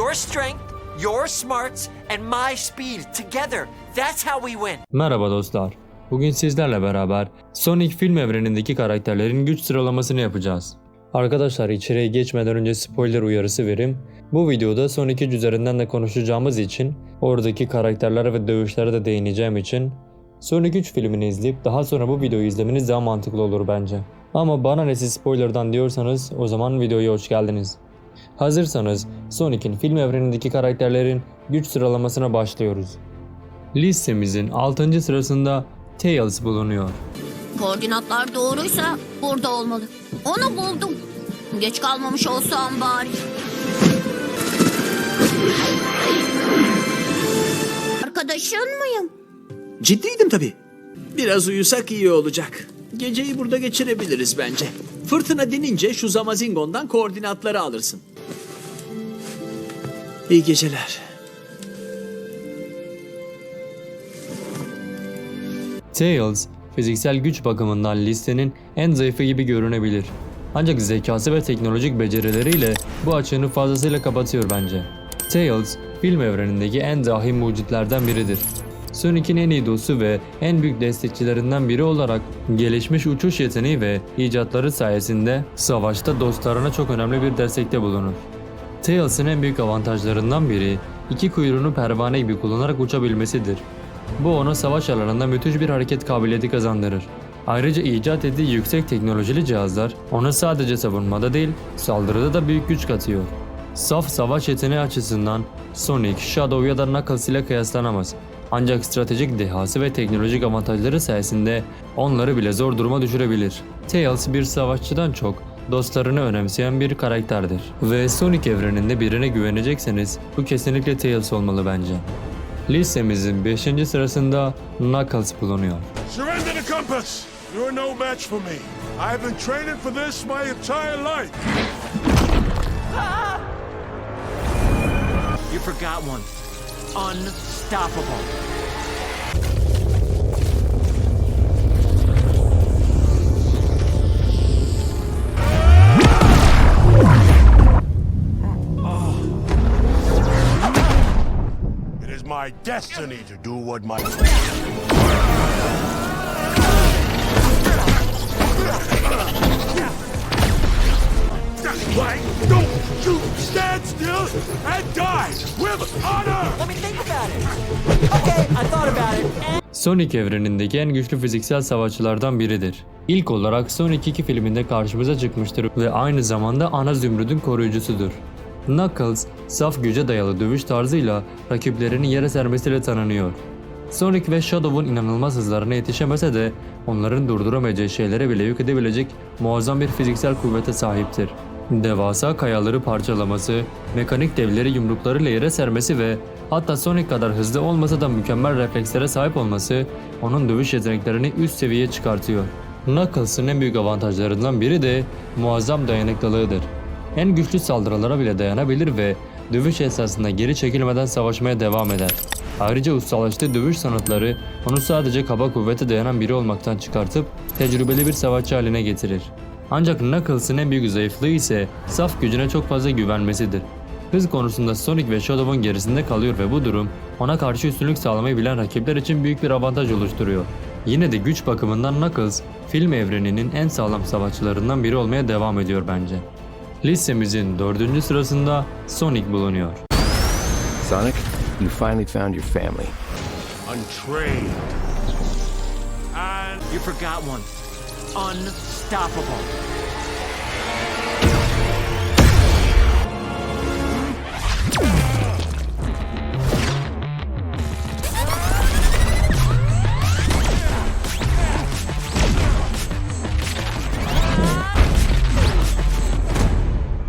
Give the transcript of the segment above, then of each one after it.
Your strength, your smarts, and my speed together. That's how we win. Merhaba dostlar. Bugün sizlerle beraber Sonic film evrenindeki karakterlerin güç sıralamasını yapacağız. Arkadaşlar içeriye geçmeden önce spoiler uyarısı verim. Bu videoda Sonic 3 üzerinden de konuşacağımız için oradaki karakterlere ve dövüşlere de değineceğim için Sonic 3 filmini izleyip daha sonra bu videoyu izlemeniz daha mantıklı olur bence. Ama bana ne siz spoilerdan diyorsanız o zaman videoya hoş geldiniz. Hazırsanız Sonic'in film evrenindeki karakterlerin güç sıralamasına başlıyoruz. Listemizin 6. sırasında Tails bulunuyor. Koordinatlar doğruysa burada olmalı. Onu buldum. Geç kalmamış olsam bari. Arkadaşın mıyım? Ciddiydim tabii. Biraz uyusak iyi olacak. Geceyi burada geçirebiliriz bence. Fırtına denince şu Zamazingon'dan koordinatları alırsın. İyi geceler. Tails, fiziksel güç bakımından listenin en zayıfı gibi görünebilir. Ancak zekası ve teknolojik becerileriyle bu açığını fazlasıyla kapatıyor bence. Tails, film evrenindeki en dahi mucitlerden biridir. Sonic'in en iyi dostu ve en büyük destekçilerinden biri olarak gelişmiş uçuş yeteneği ve icatları sayesinde savaşta dostlarına çok önemli bir destekte bulunur. Tails'ın en büyük avantajlarından biri iki kuyruğunu pervane gibi kullanarak uçabilmesidir. Bu ona savaş alanında müthiş bir hareket kabiliyeti kazandırır. Ayrıca icat ettiği yüksek teknolojili cihazlar ona sadece savunmada değil, saldırıda da büyük güç katıyor. Saf savaş yeteneği açısından Sonic, Shadow ya da Knuckles ile kıyaslanamaz. Ancak stratejik dehası ve teknolojik avantajları sayesinde onları bile zor duruma düşürebilir. Tails bir savaşçıdan çok dostlarını önemseyen bir karakterdir. Ve Sonic evreninde birine güvenecekseniz bu kesinlikle Tails olmalı bence. Listemizin 5. sırasında Knuckles bulunuyor. Surrender the compass! You're no match for me. I've been training for this my entire life. You forgot one. Unstoppable. It is my destiny to do what my... Why don't you stand still and die with honor? Let me think about it. Okay, I thought about it. Sonic evrenindeki en güçlü fiziksel savaşçılardan biridir. İlk olarak Sonic 2 filminde karşımıza çıkmıştır ve aynı zamanda ana zümrüdün koruyucusudur. Knuckles, saf güce dayalı dövüş tarzıyla rakiplerini yere sermesiyle tanınıyor. Sonic ve Shadow'un inanılmaz hızlarına yetişemese de onların durduramayacağı şeylere bile yük edebilecek muazzam bir fiziksel kuvvete sahiptir. Devasa kayaları parçalaması, mekanik devleri yumruklarıyla yere sermesi ve hatta Sonic kadar hızlı olmasa da mükemmel reflekslere sahip olması onun dövüş yeteneklerini üst seviyeye çıkartıyor. Knuckles'ın en büyük avantajlarından biri de muazzam dayanıklılığıdır. En güçlü saldırılara bile dayanabilir ve dövüş esasında geri çekilmeden savaşmaya devam eder. Ayrıca ustalaştığı dövüş sanatları onu sadece kaba kuvvete dayanan biri olmaktan çıkartıp tecrübeli bir savaşçı haline getirir. Ancak Knuckles'ın en büyük zayıflığı ise saf gücüne çok fazla güvenmesidir. Hız konusunda Sonic ve Shadow'un gerisinde kalıyor ve bu durum ona karşı üstünlük sağlamayı bilen rakipler için büyük bir avantaj oluşturuyor. Yine de güç bakımından Knuckles, film evreninin en sağlam savaşçılarından biri olmaya devam ediyor bence. Listemizin dördüncü sırasında Sonic bulunuyor. Sonic, you finally found your family. Untrained. And You forgot one. Unstoppable.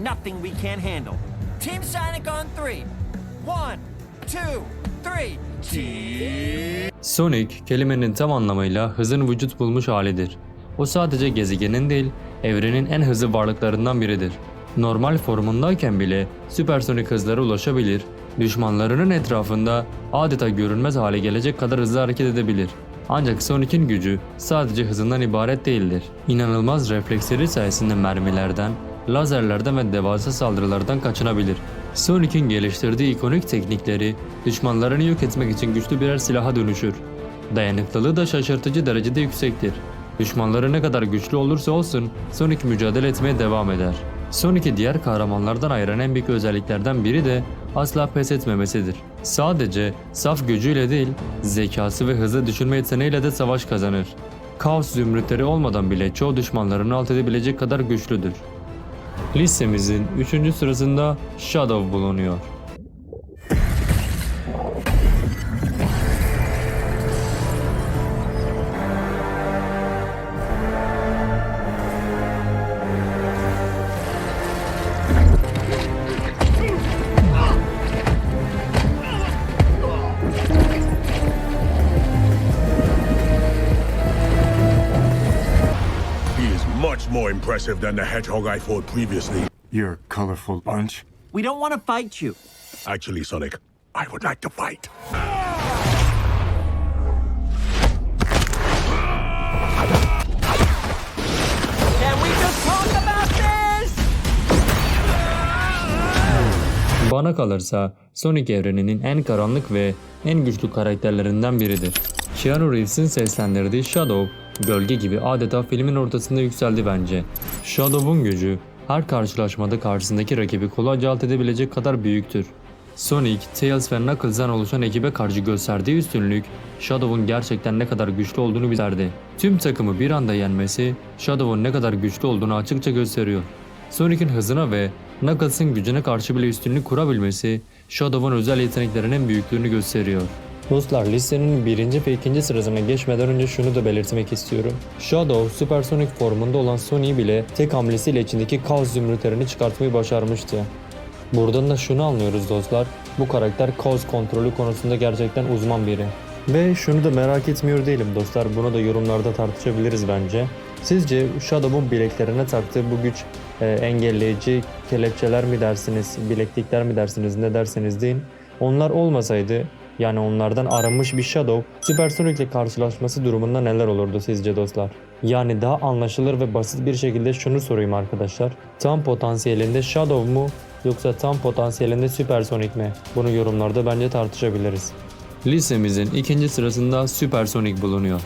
Nothing we can't handle. Team Sonic on three. One, two, three. Team. Sonic, kelimenin tam anlamıyla hızın vücut bulmuş halidir. O sadece gezegenin değil, evrenin en hızlı varlıklarından biridir. Normal formundayken bile süpersonik hızlara ulaşabilir, düşmanlarının etrafında adeta görünmez hale gelecek kadar hızlı hareket edebilir. Ancak Sonic'in gücü sadece hızından ibaret değildir. İnanılmaz refleksleri sayesinde mermilerden, lazerlerden ve devasa saldırılardan kaçınabilir. Sonic'in geliştirdiği ikonik teknikleri düşmanlarını yok etmek için güçlü birer silaha dönüşür. Dayanıklılığı da şaşırtıcı derecede yüksektir. Düşmanları ne kadar güçlü olursa olsun Sonic mücadele etmeye devam eder. Sonic'i diğer kahramanlardan ayıran en büyük özelliklerden biri de asla pes etmemesidir. Sadece saf gücüyle değil, zekası ve hızlı düşünme yeteneğiyle de savaş kazanır. Kaos zümrütleri olmadan bile çoğu düşmanlarını alt edebilecek kadar güçlüdür. Listemizin 3. sırasında Shadow bulunuyor. Much more impressive than the hedgehog I fought previously. You're a colorful bunch. We don't want to fight you. Actually, Sonic, I would like to fight. Can we just talk about this? Bana kalırsa Sonic evreninin en karanlık ve en güçlü karakterlerinden biridir. Keanu Reeves'in seslendirdiği Shadow, gölge gibi adeta filmin ortasında yükseldi bence. Shadow'un gücü her karşılaşmada karşısındaki rakibi kolayca alt edebilecek kadar büyüktür. Sonic, Tails ve Knuckles'dan oluşan ekibe karşı gösterdiği üstünlük, Shadow'un gerçekten ne kadar güçlü olduğunu bildirdi. Tüm takımı bir anda yenmesi, Shadow'un ne kadar güçlü olduğunu açıkça gösteriyor. Sonic'in hızına ve Knuckles'ın gücüne karşı bile üstünlük kurabilmesi, Shadow'un özel yeteneklerinin büyüklüğünü gösteriyor. Dostlar listenin birinci ve ikinci sırasına geçmeden önce şunu da belirtmek istiyorum. Shadow, Supersonic formunda olan Sonic'i bile tek hamlesiyle içindeki kaos zümrütlerini çıkartmayı başarmıştı. Buradan da şunu anlıyoruz dostlar. Bu karakter kaos kontrolü konusunda gerçekten uzman biri. Ve şunu da merak etmiyor değilim dostlar. Bunu da yorumlarda tartışabiliriz bence. Sizce Shadow'un bileklerine taktığı bu güç e, engelleyici kelepçeler mi dersiniz, bileklikler mi dersiniz, ne derseniz deyin. Onlar olmasaydı yani onlardan arınmış bir Shadow Supersonic ile karşılaşması durumunda neler olurdu sizce dostlar? Yani daha anlaşılır ve basit bir şekilde şunu sorayım arkadaşlar. Tam potansiyelinde Shadow mu yoksa tam potansiyelinde Supersonic mi? Bunu yorumlarda bence tartışabiliriz. Listemizin ikinci sırasında Supersonic bulunuyor.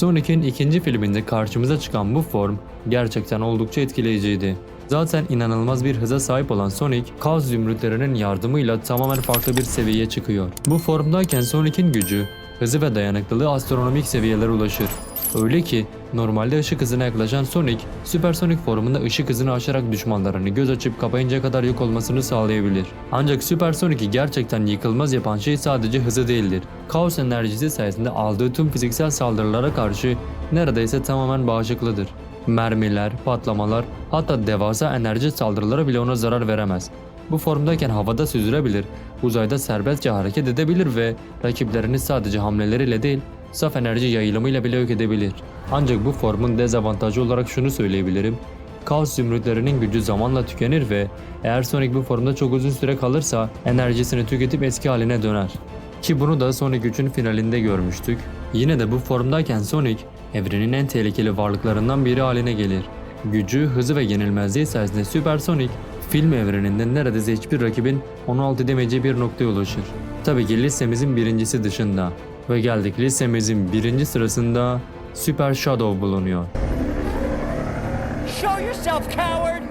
Sonic'in ikinci filminde karşımıza çıkan bu form gerçekten oldukça etkileyiciydi. Zaten inanılmaz bir hıza sahip olan Sonic, Kaos zümrütlerinin yardımıyla tamamen farklı bir seviyeye çıkıyor. Bu formdayken Sonic'in gücü, hızı ve dayanıklılığı astronomik seviyelere ulaşır. Öyle ki normalde ışık hızına yaklaşan Sonic, süpersonik formunda ışık hızını aşarak düşmanlarını göz açıp kapayıncaya kadar yok olmasını sağlayabilir. Ancak Supersonic'i gerçekten yıkılmaz yapan şey sadece hızı değildir. Kaos enerjisi sayesinde aldığı tüm fiziksel saldırılara karşı neredeyse tamamen bağışıklıdır. Mermiler, patlamalar, hatta devasa enerji saldırıları bile ona zarar veremez. Bu formdayken havada süzülebilir, uzayda serbestçe hareket edebilir ve rakiplerini sadece hamleleriyle değil, saf enerji yayılımıyla bile yok edebilir. Ancak bu formun dezavantajı olarak şunu söyleyebilirim. Kaos zümrütlerinin gücü zamanla tükenir ve eğer Sonic bu formda çok uzun süre kalırsa enerjisini tüketip eski haline döner. Ki bunu da Sonic 3'ün finalinde görmüştük. Yine de bu formdayken Sonic, evrenin en tehlikeli varlıklarından biri haline gelir. Gücü, hızı ve yenilmezliği sayesinde Super Sonic, film evreninde neredeyse hiçbir rakibin onu alt bir noktaya ulaşır. Tabii ki listemizin birincisi dışında. Ve geldik listemizin birinci sırasında Super Shadow bulunuyor. Show yourself, coward!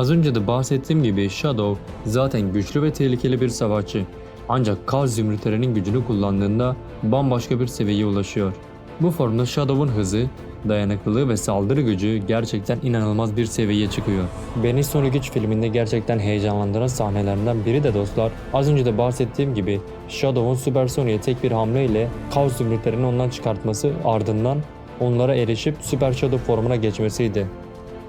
Az önce de bahsettiğim gibi Shadow zaten güçlü ve tehlikeli bir savaşçı. Ancak Kaz zümrütlerinin gücünü kullandığında bambaşka bir seviyeye ulaşıyor. Bu formda Shadow'un hızı, dayanıklılığı ve saldırı gücü gerçekten inanılmaz bir seviyeye çıkıyor. Beni Sonic 3 filminde gerçekten heyecanlandıran sahnelerinden biri de dostlar, az önce de bahsettiğim gibi Shadow'un Super Sonic'e tek bir hamleyle Kaos zümrütlerini ondan çıkartması ardından onlara erişip Super Shadow formuna geçmesiydi.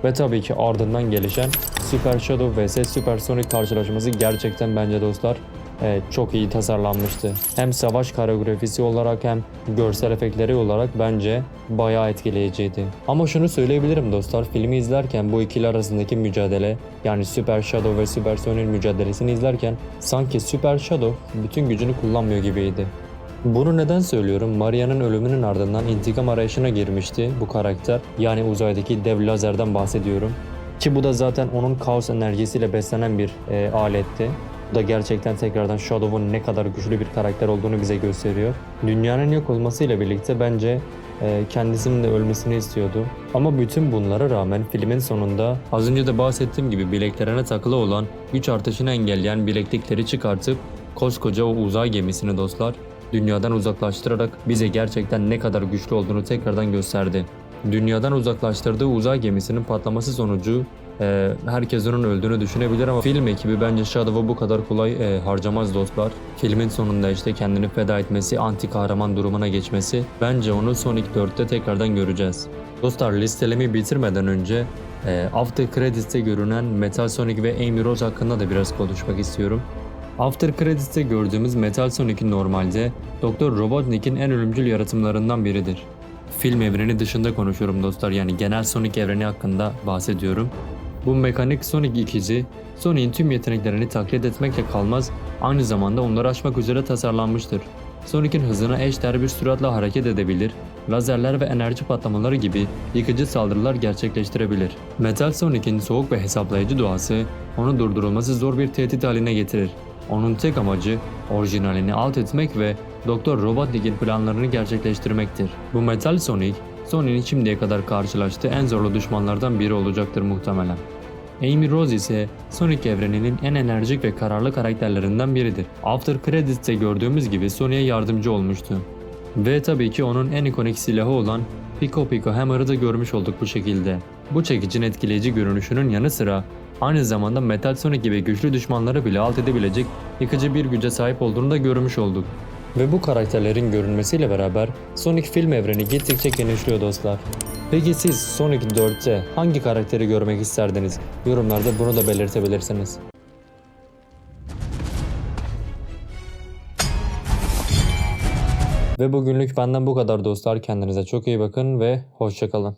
Ve tabii ki ardından gelişen Super Shadow vs Super Sonic karşılaşması gerçekten bence dostlar e, çok iyi tasarlanmıştı. Hem savaş koreografisi olarak hem görsel efektleri olarak bence bayağı etkileyiciydi. Ama şunu söyleyebilirim dostlar filmi izlerken bu ikili arasındaki mücadele yani Super Shadow ve Super Sonic mücadelesini izlerken sanki Super Shadow bütün gücünü kullanmıyor gibiydi. Bunu neden söylüyorum? Maria'nın ölümünün ardından intikam arayışına girmişti bu karakter. Yani uzaydaki dev lazerden bahsediyorum. Ki bu da zaten onun kaos enerjisiyle beslenen bir e, aletti. Bu da gerçekten tekrardan Shadow'un ne kadar güçlü bir karakter olduğunu bize gösteriyor. Dünyanın yok olmasıyla birlikte bence e, kendisinin de ölmesini istiyordu. Ama bütün bunlara rağmen filmin sonunda az önce de bahsettiğim gibi bileklerine takılı olan güç artışını engelleyen bileklikleri çıkartıp koskoca o uzay gemisini dostlar dünyadan uzaklaştırarak bize gerçekten ne kadar güçlü olduğunu tekrardan gösterdi. Dünyadan uzaklaştırdığı uzay gemisinin patlaması sonucu e, herkes onun öldüğünü düşünebilir ama film ekibi bence Shadow'u bu kadar kolay e, harcamaz dostlar. Filmin sonunda işte kendini feda etmesi, anti kahraman durumuna geçmesi bence onu Sonic 4'te tekrardan göreceğiz. Dostlar listelemi bitirmeden önce e, After Credits'te görünen Metal Sonic ve Amy Rose hakkında da biraz konuşmak istiyorum. After Credits'te gördüğümüz Metal Sonic'in normalde Dr. Robotnik'in en ölümcül yaratımlarından biridir. Film evreni dışında konuşuyorum dostlar yani genel Sonic evreni hakkında bahsediyorum. Bu mekanik Sonic ikizi Sonic'in tüm yeteneklerini taklit etmekle kalmaz aynı zamanda onları aşmak üzere tasarlanmıştır. Sonic'in hızına eşdeğer bir süratle hareket edebilir, lazerler ve enerji patlamaları gibi yıkıcı saldırılar gerçekleştirebilir. Metal Sonic'in soğuk ve hesaplayıcı doğası onu durdurulması zor bir tehdit haline getirir. Onun tek amacı orijinalini alt etmek ve Doktor Robotnik'in planlarını gerçekleştirmektir. Bu Metal Sonic, Sonic'in şimdiye kadar karşılaştığı en zorlu düşmanlardan biri olacaktır muhtemelen. Amy Rose ise Sonic evreninin en enerjik ve kararlı karakterlerinden biridir. After Credits'te gördüğümüz gibi Sonic'e yardımcı olmuştu. Ve tabii ki onun en ikonik silahı olan Pico Pico Hammer'ı da görmüş olduk bu şekilde. Bu çekicin etkileyici görünüşünün yanı sıra aynı zamanda Metal Sonic gibi güçlü düşmanları bile alt edebilecek yıkıcı bir güce sahip olduğunu da görmüş olduk. Ve bu karakterlerin görünmesiyle beraber Sonic film evreni gittikçe genişliyor dostlar. Peki siz Sonic 4'te hangi karakteri görmek isterdiniz? Yorumlarda bunu da belirtebilirsiniz. Ve bugünlük benden bu kadar dostlar. Kendinize çok iyi bakın ve hoşçakalın.